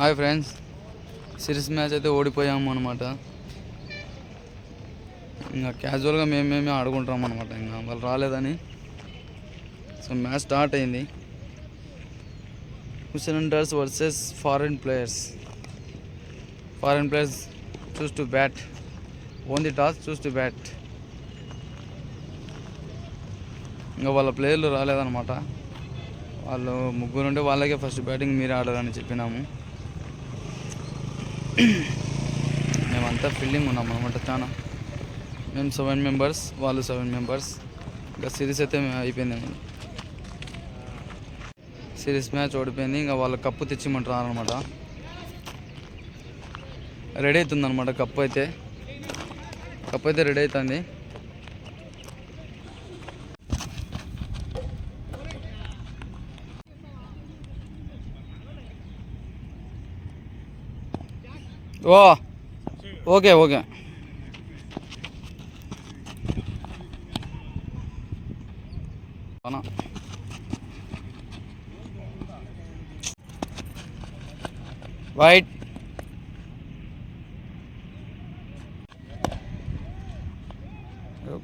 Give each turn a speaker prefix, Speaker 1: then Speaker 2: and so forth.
Speaker 1: Hi friends. Series match అయితే ఓడిపోయాము అనమాట ఇంకా క్యాజువల్గా మేము మేమే ఆడుకుంటాం అనమాట ఇంకా. వాళ్ళు రాలేదని. సో మ్యాచ్ స్టార్ట్ అయింది. హుసెండర్స్ versus foreign players. Foreign players choose to bat. Won the toss choose to bat. ఇంకా వాళ్ళ ప్లేయర్లు రాలేదన్నమాట. వాళ్ళు ముగ్గురు ఉంటే వాళ్ళకే ఫస్ట్ బ్యాటింగ్ మీరే ఆడాలని చెప్పినాము. మేమంతా ఫీల్డింగ్ ఉన్నాం అనమాట చాలా మేము సెవెన్ మెంబర్స్ వాళ్ళు సెవెన్ మెంబర్స్. ఇంకా సిరీస్ అయితే మేము అయిపోయింది సిరీస్ మ్యాచ్ ఓడిపోయింది ఇంకా వాళ్ళు కప్పు తెచ్చిమంటారు అనమాట రెడీ అవుతుంది అనమాట కప్పు అయితే. కప్పు అయితే రెడీ అవుతుంది. Oh okay okay. ஆனால் right. Yep.